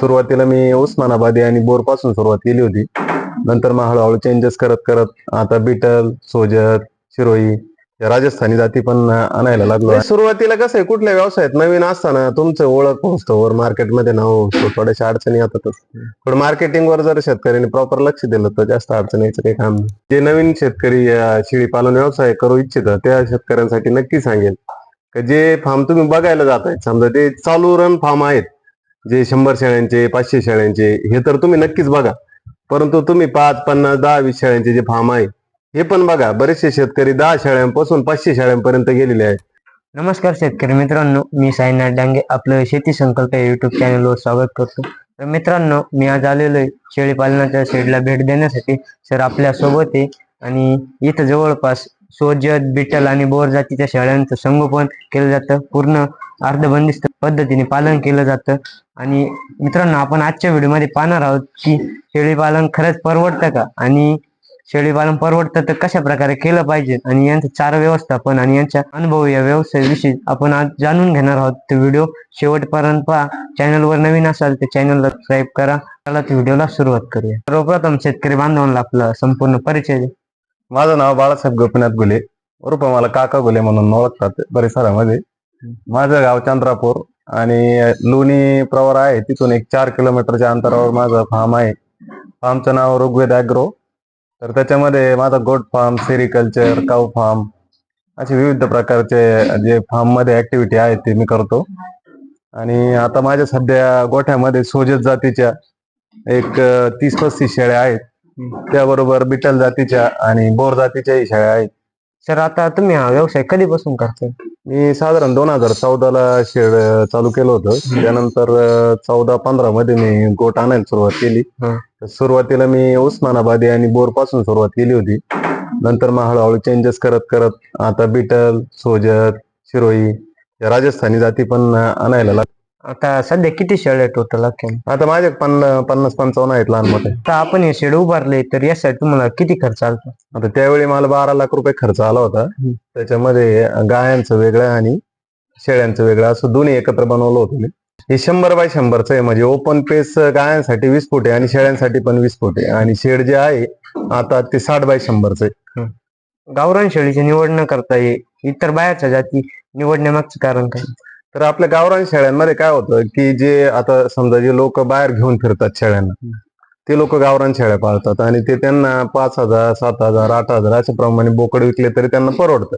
सुरुवातीला मी उस्मानाबादी आणि बोरपासून सुरुवात केली होती. नंतर मग हळूहळू चेंजेस करत करत आता बिटल सोजत शिरोई राजस्थानी जाती पण आणायला लागलो. सुरुवातीला कसं आहे कुठल्या व्यवसायात? नवीन असताना तुमचं ओळख पोहोचतो मार्केटमध्ये नाव होतो थोड्याशा अडचणी येतातच पण मार्केटिंग वर जर शेतकऱ्यांनी प्रॉपर लक्ष दिलं तर जास्त अडचणीचं काही काम नाही. जे नवीन शेतकरी अं, शेळी पालन व्यवसाय करू इच्छितात त्या शेतकऱ्यांसाठी नक्की सांगेल. जे फार्म तुम्ही बघायला जात आहेत समजा ते चालू रन फार्म आहेत जे शंभर शेळ्यांचे पाचशे शेळ्यांचे हे तर तुम्ही नक्कीच बघा. परंतु तुम्ही पाच पन्नास दहा वीस शेळ्यांचे जे फार्म आहे हे पण बघा. बरेचसे शेतकरी दहा शेळ्यांपासून पाचशे शेळ्यांपर्यंत गेलेले आहेत. नमस्कार शेतकरी मित्रांनो मी साईनाथ डांगे आपलं शेती संकल्प या युट्यूब चॅनलवर स्वागत करतो. तर मित्रांनो मी आज आलेलो आहे शेळी पालनाच्या शेडला भेट देण्यासाठी. सर आपल्यासोबत आहे आणि इथं जवळपास सोजत बिटल आणि बोर जातीच्या शेळ्यांचं संगोपन केलं जातं. पूर्ण अर्धबंदिस्त पद्धतीने पालन केलं जातं. आणि मित्रांनो आपण आजच्या व्हिडिओमध्ये पाहणार आहोत की शेळी पालन खरंच परवडतं का? आणि शेळी पालन परवडतं तर कशा प्रकारे केलं पाहिजे? आणि यांचं चार व्यवस्थापन आणि यांच्या अनुभव या व्यवसायाविषयी आपण आज जाणून घेणार आहोत. तर व्हिडिओ शेवटपर्यंत पहा. चॅनलवर नवीन असाल तर चॅनलला सबस्क्राईब करा. चला तर व्हिडिओला सुरुवात करूया. सर्वप्रथम शेतकरी बांधवांना आपला संपूर्ण परिचय माझं नाव बाळासाहेब गोपीनाथ गुले उर्फ मला काका गुले म्हणून ओळखतात परिसरामध्ये. माझं गाव चंद्रापूर आणि लोणी प्रवर आहे. तिथून एक चार किलोमीटरच्या अंतरावर माझं फार्म आहे. फार्मचं नाव ऋग्वेद अॅग्रो तर त्याच्यामध्ये माझा गोट फार्म सेरिकल्चर काऊ फार्म असे विविध प्रकारचे जे फार्ममध्ये ऍक्टिव्हिटी आहेत ते मी करतो. आणि आता माझ्या सध्या गोठ्यामध्ये सोजत जातीच्या एक तीस पस्तीस शेळ्या आहेत. त्याबरोबर बिटल जातीच्या आणि बोर जातीच्याही शेळ्या आहेत. सर आता तुम्ही हा व्यवसाय कधीपासून करताय? मी साधारण दोन हजार चौदाला शेड चालू केलं होतं. त्यानंतर चौदा पंधरा मध्ये मी गोट आणायला सुरुवात केली. सुरुवातीला मी उस्मानाबादी आणि बोरपासून सुरुवात केली होती. नंतर मग हळूहळू चेंजेस करत करत आता बिटल सोजत शिरोई राजस्थानी जाती पण आणायला लाग आता सध्या किती शेळ्या टोटल आता आता माझे पन्ना पन्नास पंचावन्न आहेत लहान मोठे आपण हे शेड उभारले तर यासाठी तुम्हाला किती खर्च आला आता त्यावेळी मला बारा लाख रुपये खर्च आला होता. त्याच्यामध्ये गायांचं वेगळं आणि शेळ्यांचं वेगळं असं दोन्ही एकत्र बनवलं होतं मी. हे शंभर बाय शंभरचं आहे म्हणजे ओपन पेस गायांसाठी वीस फूट आहे आणि शेळ्यांसाठी पण वीस फूट. आहे आणि शेड जे आहे आता ते साठ बाय शंभरचं आहे. गावरान शेळीची निवड न करता ये इतर बाहेरच्या जाती निवडण्यामागचं कारण काय? तर आपल्या गावरान शेळ्यांमध्ये काय होतं की जे आता समजा जे लोक बाहेर घेऊन फिरतात शेळ्यांना ते लोक गावरान शेळ्या पाळतात आणि ते त्यांना पाच हजार सात हजार आठ हजार अशा प्रमाणे बोकड विकले तरी त्यांना परवडतं.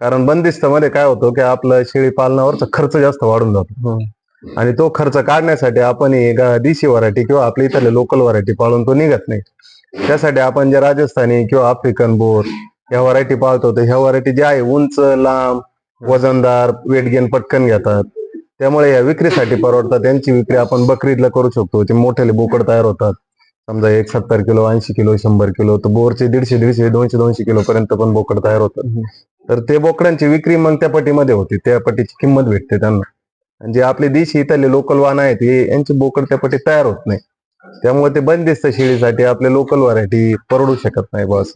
कारण बंदिस्त मध्ये काय होतं की आपलं शेळी पालनावरचा खर्च जास्त वाढून जातो. आणि तो खर्च काढण्यासाठी आपण ही देशी व्हरायटी किंवा आपल्या इथले लोकल व्हरायटी पाळून तो निघत नाही. त्यासाठी आपण जे राजस्थानी किंवा आफ्रिकन बोर ह्या व्हरायटी पाळतो तर ह्या व्हरायटी जे आहे उंच लांब वजनदार वेट गेन पटकन घेतात. त्यामुळे या विक्रीसाठी परवडतात. त्यांची विक्री आपण बकरीदला करू शकतो. ते मोठे बोकड तयार होतात. समजा एक सत्तर किलो ऐंशी किलो शंभर किलो तर बोरचे दीडशे दीडशे दोनशे दोनशे किलो पर्यंत पण बोकड तयार होतात. तर ते बोकडांची विक्री मग त्या पटीमध्ये होते. त्या पटीची किंमत भेटते त्यांना. जे आपले देशी इथले लोकल वाहन आहेत हे यांचे बोकड त्या पटीत तयार होत नाही. त्यामुळे ते बंदिस्त शेळीसाठी आपले लोकल व्हरायटी परवडू शकत नाही बस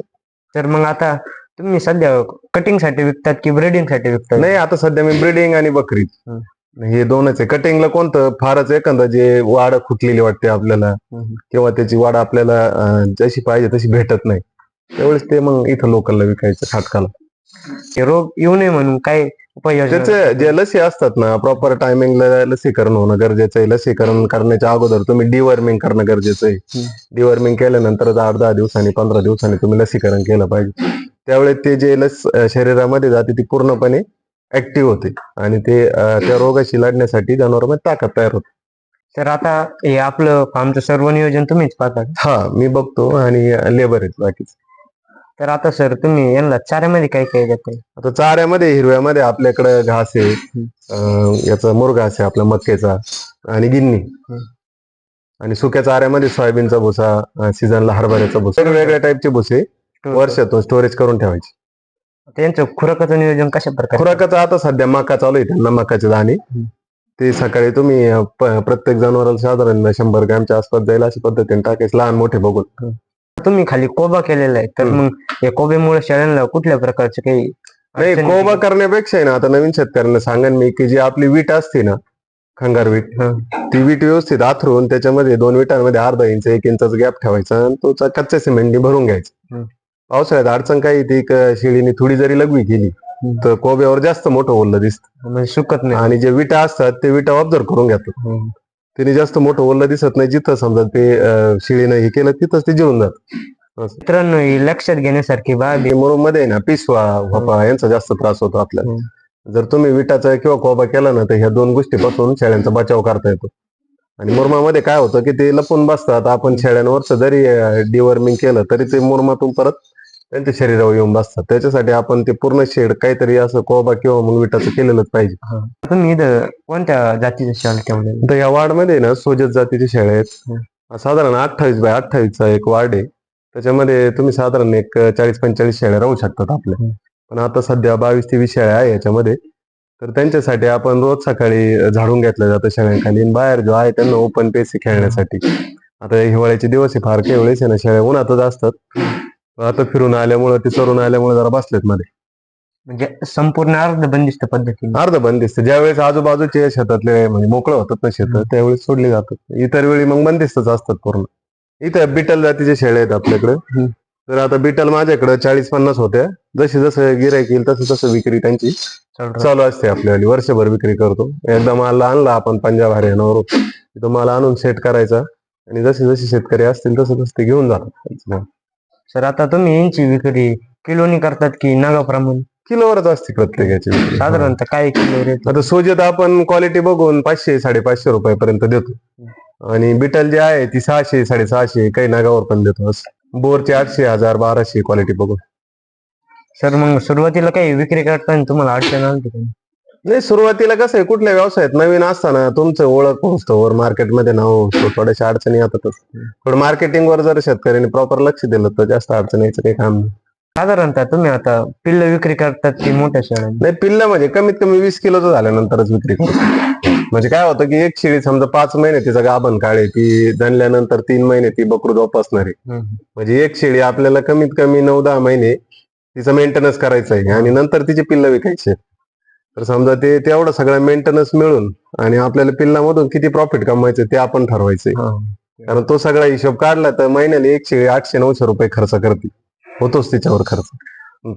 तर मग आता तुम्ही सध्या कटिंगसाठी विकतात की ब्रीडिंगसाठी विकतात? नाही आता सध्या मी ब्रिडिंग आणि बकरी. हं. दोनच आहे. कटिंगला कोणतं? फारच एखादं जे वाढ खुटलेली वाटते आपल्याला. किंवा त्याची वाढ आपल्याला जशी पाहिजे तशी भेटत नाही. त्यावेळेस ते मग इथं लोकलला विकायचं खाटकाला. रोग येऊ नये म्हणून काय त्याचे जे लसी असतात ना प्रॉपर टायमिंगला लसीकरण होणं गरजेचं आहे. लसीकरण करण्याच्या अगोदर तुम्ही डिवर्मिंग करणं गरजेचं आहे. डिवर्मिंग केल्यानंतर आठ दहा दिवसांनी पंधरा दिवसांनी तुम्ही लसीकरण केलं पाहिजे. त्यावेळेस ते जे लस शरीरामध्ये जाते ती पूर्णपणे ऍक्टिव्ह होते. आणि ते त्या रोगाशी लढण्यासाठी जनावरांमध्ये ताकद तयार होते. तर आता हे आपलं फार्मचं सर्व नियोजन तुम्हीच पाहता? हा मी बघतो आणि लेबर आहेत बाकीच. तर आता सर तुम्ही यांना चाऱ्यामध्ये काय काय देताय आता चाऱ्यामध्ये हिरव्यामध्ये आपल्याकडे घास आहे. याचा मुरघास आहे आपला मक्केचा आणि गिन्नी. आणि सुक्या चाऱ्यामध्ये सोयाबीनचा भुसा सीझनला हरभऱ्याचा भुसा. वेगवेगळ्या टाईपचे भुसे. वर्षातून स्टोरेज करून ठेवायचे त्यांचं खुराकाचं नियोजन कशा प्रकारे खुराकाचा आता सध्या मका चालू आहे त्यांना मकाचे दाणे हं. ते सकाळी तुम्ही प- प्रत्येक जनावराला साधारण शंभर ग्रॅमच्या आसपास जाईल अशा पद्धतीने टाकायचे लहान मोठे बघून तुम्ही खाली कोबा केलेला आहे तर हम्म. मग या कोबेमुळे शेळ्यांना कुठल्या प्रकारचे काही नाही अडचणी कोबा? करण्यापेक्षा आहे ना आता नवीन शेतकऱ्यांना सांगेन मी की जी आपली वीट असते ना खंगार वीट हा. ती वीट व्यवस्थित आथरून त्याच्यामध्ये दोन विटांमध्ये अर्धा इंच एक इंचाचा गॅप ठेवायचा आणि तो चा- कच्च्या सिमेंटने भरून घ्यायचा. पावसाळ्यात अडचण काही ती शिडीने थोडी जरी लघवी केली. तर कोब्यावर जास्त मोठं ओललं दिसतं. म्हणजे सुकत नाही. आणि जे विटा असतात ते विटा ऑब्झर्व करून घेतात. त्याने जास्त मोठं ओललं दिसत नाही जिथं समजा ते शिळीनं हे केलं तिथंच ते जिरून जात. मित्रांनो ही लक्षात घेण्यासारखी बाब. मुरुममध्ये ना पिसवा भोपळा यांचा जास्त त्रास होतो आपल्याला. जर तुम्ही विटाचा किंवा कोबा केला ना तर ह्या दोन गोष्टीपासून शेळ्यांचा बचाव करता येतो. आणि मुरमामध्ये काय होतं की ते लपून बसतात. आपण शेळ्यांवरच जरी डिवर्मिंग केलं तरी ते मुरमातून परत त्यांच्या शरीरावर येऊन बसतात. त्याच्यासाठी आपण ते पूर्ण शेड काहीतरी असं कोबा किंवा मग विटाचं केलेलंच पाहिजे. तुम्ही इथं कोणत्या जातीचे शाल ठेवले तर या वार्डमध्ये ना सोजत जातीचे शेळ्या आहेत. साधारण अठ्ठावीस बाय अठ्ठावीसचा एक वार्ड आहे. त्याच्यामध्ये तुम्ही साधारण एक चाळीस पंचेचाळीस शेळ्या राहू शकतात आपल्या. पण आता सध्या बावीस तेवीस शेळ्या आहे याच्यामध्ये. तर त्यांच्यासाठी आपण रोज सकाळी झाडून घेतलं जातं शेळ्यांखाली. बाहेर जो आहे त्यांना ओपन पेसी खेळण्यासाठी. आता हिवाळ्याचे दिवस आहे फार काही वेळेस आहे ना शेळ्या उन्हातच असतात. आता फिरून आल्यामुळं ते चरून आल्यामुळे जरा बसलेत मध्ये. म्हणजे संपूर्ण अर्ध बंदिस्त पद्धतीने. अर्ध बंदिस्त ज्यावेळेस आजूबाजूचे शेतातले म्हणजे मोकळं होतात ना शेत. त्यावेळेस सोडली जातात. इतर वेळी मग बंदिस्तच असतात पूर्ण. इथे बिटल जातीचे शेळे आहेत आपल्याकडे. तर आता बिटल माझ्याकडे चाळीस पन्नास होत्या. जसे जसं गिरायक येईल तसं तसं विक्री त्यांची चालू असते आपल्यावाली. वर्षभर विक्री करतो. एकदा माल आणला आपण पंजाब हरियाणावरून. तो माल आणून सेट करायचा. आणि जसे जसे शेतकरी असतील तसं तसं ते घेऊन जातात. सर आता तुम्ही यांची विक्री किलोनी करतात की नागाप्रमाणे? किलोवरच असते प्रत्येकाची विक्री. साधारणतः काय किलो रेट? आता सोजत आपण क्वालिटी बघून पाचशे साडेपाचशे रुपयापर्यंत देतो. आणि बिटल जे आहे ती सहाशे साडेसहाशे काही नागावर पण देतो असं. बोरचे आठशे हजार बाराशे क्वालिटी बघून. सर मग सुरुवातीला काही विक्री करताना तुम्हाला अडचण आली का? नाही सुरुवातीला कसं आहे कुठल्या व्यवसायात नवीन असताना तुमचं ओळख पोहोचतो मार्केटमध्ये नाव होतो थोड्याशा अडचणी येतातच पण मार्केटिंग वर जर शेतकऱ्यांनी प्रॉपर लक्ष दिलं तर जास्त अडचण यायचं काही काम नाही. साधारणतः तुम्ही आता पिल्ल विक्री करतात की मोठ्या शेळ्या? नाही पिल्ल म्हणजे कमीत कमी वीस किलोचं झाल्यानंतरच विक्री करतो म्हणजे काय होतं की एक शेळी समजा पाच महिने तिचा गाभण काढे ती जनल्यानंतर तीन महिने ती बकरू जोपासणार आहे. म्हणजे एक शेळी आपल्याला कमीत कमी नऊ दहा महिने तिचं मेंटेनन्स करायचं आहे आणि नंतर तिचे पिल्ल विकायचे तर समजा ते तेवढं सगळं मेंटेनन्स मिळून आणि आपल्याला पिल्लामधून किती प्रॉफिट कमवायचं ते आपण ठरवायचंय. कारण तो सगळा हिशोब काढला तर महिन्याला एक शेळी आठशे नऊशे रुपये खर्च करते होतोच तिच्यावर खर्च.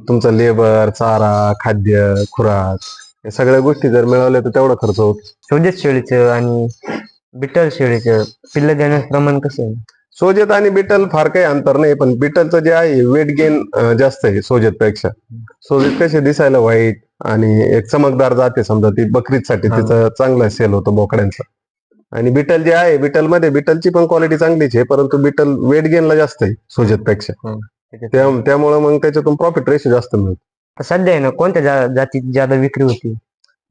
तुमचा लेबर चारा खाद्य खुराक या सगळ्या गोष्टी जर मिळवल्या तर तेवढा खर्च होतो. सोजत शेळीचं आणि बिटल शेळीचं पिल्ल देण्याचं प्रमाण कसं आहे? सोजत आणि बिटल फार काही अंतर नाही पण बिटलचं जे आहे वेट गेन जास्त आहे सोजत पेक्षा सोजत कसे दिसायला व्हाईट आणि एक चमकदार जाते समजा ती बकरीसाठी. तिचं चांगला सेल होतो बोकड्यांचा. आणि बिटल जे आहे बिटलमध्ये बिटलची पण क्वालिटी चांगलीच आहे परंतु बिटल वेट गेनला जास्त आहे सोजत पेक्षा. त्या त्यामुळे मग त्याच्यातून प्रॉफिट रेशो जास्त मिळतो. सध्या आहे ना कोणत्या जा- जातीत ज्यादा विक्री होती?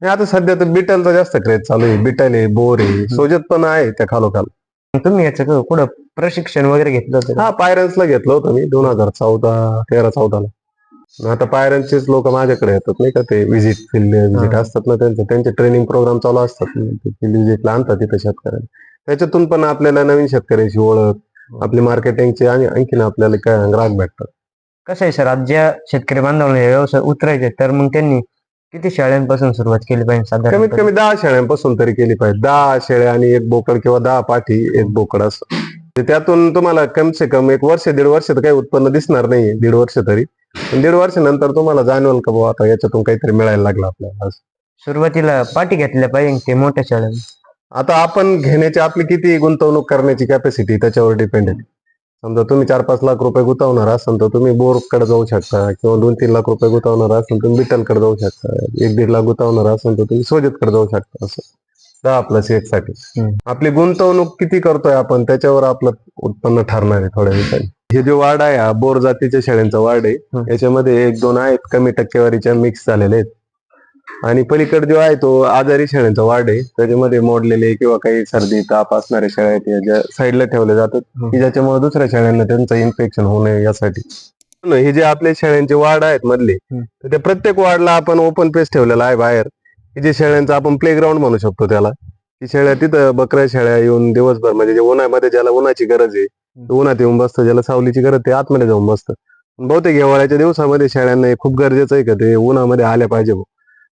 आता सध्या तर बिटलचा जास्त क्रेज चालू आहे. बिटल आहे बोर आहे सोजत पण आहे त्या खालोखाल. तुम्ही याचं कुठं प्रशिक्षण वगैरे घेतलं होतं? हा पायरन्सला घेतलं होतं मी दोन हजार चौदा तेरा चौदाला. आता पायरन्सचेच लोक माझ्याकडे येतात नाही का? ते व्हिजिट फील्ड व्हिजिट हा. असतात ना त्यांचं. त्यांचे ट्रेनिंग प्रोग्राम चालू असतात. फील्ड व्हिजिटला आणतात तिथे शेतकऱ्यांना. त्याच्यातून पण आपल्याला नवीन शेतकऱ्याची ओळख आपली मार्केटिंगची आणि आणखीन आपल्याला काय ग्राहक भेटतात. कसं आहे सर आज ज्या शेतकरी बांधवांना हे व्यवसाय उतरायचे तर मग त्यांनी किती शाळांपासून सुरुवात केली पाहिजे साधारण? कमीत कमी दहा शेळ्यांपासून तरी केली पाहिजे. दहा शेळ्या आणि एक बोकड किंवा दहा पाठी एक बोकड असं. त्यातून तुम्हाला कम से कम एक वर्ष दीड वर्ष तर काही उत्पन्न दिसणार नाही दीड वर्ष तरी. पण दीड वर्षानंतर तुम्हाला जाणवेल का बाबा आता याच्यातून काहीतरी मिळायला लागलं आपल्याला असं. सुरुवातीला पाठी घेतल्या पाहिजे ते मोठ्या शाळा आता आपण घेण्याची आपली किती गुंतवणूक करण्याची कॅपॅसिटी त्याच्यावर डिपेंड आहे. समजा तुम्ही चार पाच लाख रुपये गुंतवणार असाल तर तुम्ही बोरकडे जाऊ शकता किंवा दोन तीन लाख रुपये गुंतवणार असाल तुम्ही बिटलकडे जाऊ शकता. एक दीड लाख गुंतवणार असाल तर तुम्ही सोजतकडे जाऊ शकता असं. दहा प्लस एक साठी हम्म. आपली गुंतवणूक किती करतोय आपण त्याच्यावर आपलं उत्पन्न ठरणार आहे थोड्या दिवसांनी. हे जो वार्ड आहे हा बोर जातीच्या शेळ्यांचा वार्ड आहे. याच्यामध्ये एक दोन आहेत कमी टक्केवारीच्या मिक्स झालेले आहेत. आणि पलीकडे जो आहे तो आजारी शेळ्यांचा वार्ड आहे. त्याच्यामध्ये मोडलेले किंवा काही सर्दी ताप असणाऱ्या शेळ्या आहेत या ज्या साईडला ठेवल्या जातात. की ज्याच्यामुळे दुसऱ्या शेळ्यांना त्यांचं इन्फेक्शन होऊ नये यासाठी. हे जे आपले शेळ्यांचे वार्ड आहेत मधले. तर त्या प्रत्येक वार्डला आपण ओपन पेस ठेवलेला आहे बाहेर. की जे शेळ्यांचं आपण प्ले ग्राउंड म्हणू शकतो त्याला. की शेळ्या तिथं बकऱ्या शेळ्या येऊन दिवसभर म्हणजे जे उन्हामध्ये ज्याला उन्हाची गरज आहे उन्हात येऊन बसतं ज्याला सावलीची गरज ते आतमध्ये जाऊन बसतं बहुतेक हिवाळ्याच्या दिवसामध्ये शेळ्यांना खूप गरजेचं आहे का ते उन्हामध्ये आल्या पाहिजे.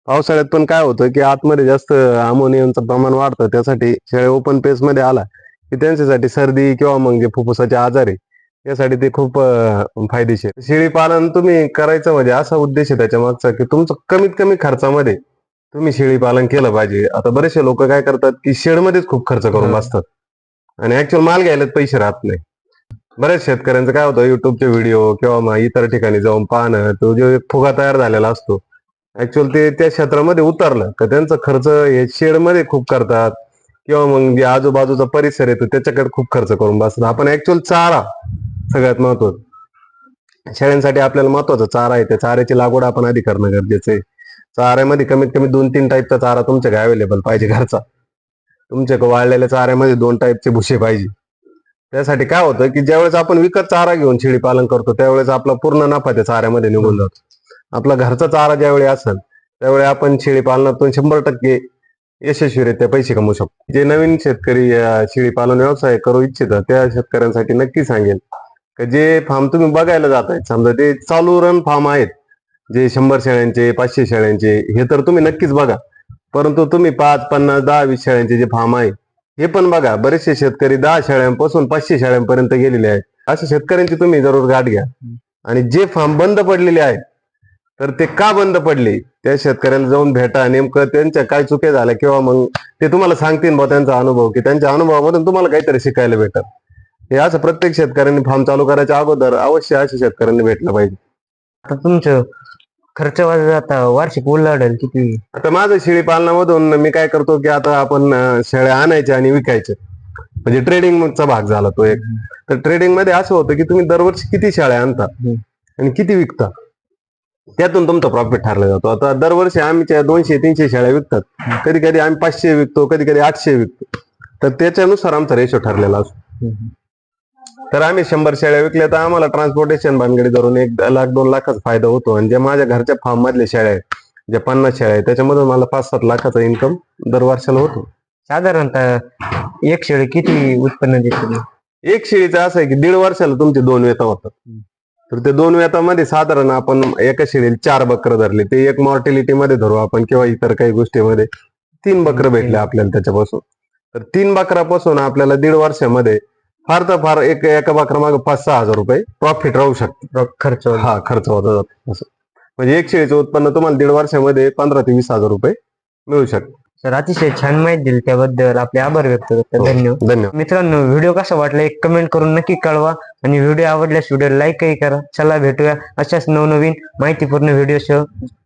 पावसाळ्यात पण काय होतं की आतमध्ये जास्त अमोनियमचं प्रमाण वाढतं त्यासाठी शेळ्या ओपन पेस मध्ये आला की त्यांच्यासाठी सर्दी किंवा मग जे फुफ्फुसाचे आजार आहे यासाठी ते खूप फायदेशीर. शेळी पालन तुम्ही करायचं म्हणजे असा उद्देश आहे त्याच्या मागचा की तुमचं कमीत कमी खर्चामध्ये तुम्ही शेळी पालन केलं पाहिजे आता बरेचसे लोक काय करतात की शेडमध्येच खूप खर्च करून. बसतात आणि ऍक्च्युअल माल घ्यायला पैसे राहत नाही बऱ्याच शेतकऱ्यांचं काय होतं युट्यूबचे व्हिडिओ किंवा मग इतर ठिकाणी जाऊन पाहणं तो जो फुगा तयार झालेला असतो. ऍक्च्युअल ते त्या क्षेत्रामध्ये उतरलं तर त्यांचा खर्च हे शेडमध्ये खूप करतात. किंवा मग जे आजूबाजूचा परिसर येतो त्याच्याकडे खूप खर्च करून बसतात. आपण ऍक्च्युअल चारा सगळ्यात महत्वाचं. शेळ्यांसाठी आपल्याला महत्त्वाचा चारा आहे त्या चाऱ्याची लागवड आपण आधी करणं गरजेचं आहे. चाऱ्यामध्ये कमीत कमी दोन तीन टाईपचा चारा तुमच्याकडे अवेलेबल पाहिजे घरचा. तुमच्याकडे वाळलेल्या चाऱ्यामध्ये दोन टाईपचे भुसे पाहिजे. त्यासाठी काय होतं की ज्यावेळेस आपण विकत चारा घेऊन शेळी पालन करतो त्यावेळेस आपला पूर्ण नफा त्या चाऱ्यामध्ये निघून जातो. आपला घरचा चारा ज्यावेळी असेल त्यावेळी आपण शेळी पालनातून शंभर टक्के यशस्वीरित्या पैसे कमवू शकतो. जे नवीन शेतकरी शेळी पालन व्यवसाय करू इच्छितात त्या शेतकऱ्यांसाठी नक्की सांगेल की जे फार्म तुम्ही बघायला जात आहेत समजा ते चालू रन फार्म आहेत जे शंभर शेळ्यांचे पाचशे शेळ्यांचे हे तर तुम्ही नक्कीच बघा. परंतु तुम्ही पाच पन्नास दहा वीस शेळ्यांचे जे फार्म आहे हे पण बघा बरेचसे शेतकरी दहा शाळांपासून पाचशे शाळांपर्यंत गेलेले आहेत. अशा शेतकऱ्यांची तुम्ही जरूर गाठ घ्या. आणि जे फार्म बंद पडलेले आहेत तर ते का बंद पडले? त्या शेतकऱ्याला जाऊन भेटा. नेमकं त्यांच्या काय चुके झाल्या किंवा मग ते तुम्हाला सांगतील बा त्यांचा अनुभव की त्यांच्या अनुभवामधून तुम्हाला काहीतरी शिकायला भेटत हे असं प्रत्येक शेतकऱ्यांनी फार्म चालू करायच्या अगोदर अवश्य अशा शेतकऱ्यांनी भेटलं पाहिजे. आता तुमचं खर्च आता वार्षिक उलाढेल किती? आता माझं शेळी पालनामधून मी काय करतो की आता आपण अं, शेळ्या आणायच्या आणि विकायच्या. म्हणजे ट्रेडिंगचा भाग झाला तो एक. तर ट्रेडिंगमध्ये असं होतं की तुम्ही दरवर्षी किती शेळ्या आणता हम्म. आणि किती विकता? त्यातून तुमचा प्रॉफिट ठरला जातो. आता दरवर्षी आम्ही दोनशे तीनशे शेळ्या विकतात. कधी कधी आम्ही पाचशे विकतो कधी कधी आठशे विकतो. तर त्याच्यानुसार आमचा रेशो ठरलेला असतो. तर आम्ही शंभर शेळ्या विकल्या तर आम्हाला ट्रान्सपोर्टेशन भानगडी धरून एक लाख दोन लाखाचा फायदा होतो. आणि ज्या माझ्या घरच्या फार्म मधल्या शेळ्या आहेत ज्या पन्नास शेळ्या आहेत त्याच्यामधून मला पाच सात लाखाचा इन्कम दर वर्षाला होतो. साधारणतः एक शेळी किती उत्पन्न देते एक शेळीचं असं आहे की दीड वर्षाला तुमचे दोन वेता होतात. तर ते दोन वेतामध्ये साधारण आपण एका शेळीला चार बकरं धरले ते एक मॉर्टिलिटी मध्ये धरू आपण किंवा इतर काही गोष्टीमध्ये तीन बकरं भेटले आपल्याला त्याच्यापासून. तर तीन बकरापासून आपल्याला दीड वर्षामध्ये फार तर फार एक एका बकरा मागे पाच सहा हजार रुपये प्रॉफिट राहू शकते. खर्च. हा खर्च होता. जातो असं. म्हणजे एक शेळीचं उत्पन्न तुम्हाला दीड वर्षामध्ये पंधरा ते वीस हजार रुपये मिळू शकते. सर अतिशय छान माहिती दिली त्याबद्दल. आपले आभार व्यक्त करतो. हो. धन्यवाद. धन्यवाद. मित्रांनो व्हिडिओ कसा वाटला एक कमेंट करून नक्की कळवा आणि व्हिडिओ आवडल्यास व्हिडिओ लाईकही करा. चला भेटूया अशाच नवनवीन माहितीपूर्ण व्हिडिओ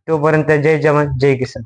तोपर्यंत जय जवान जय किसान.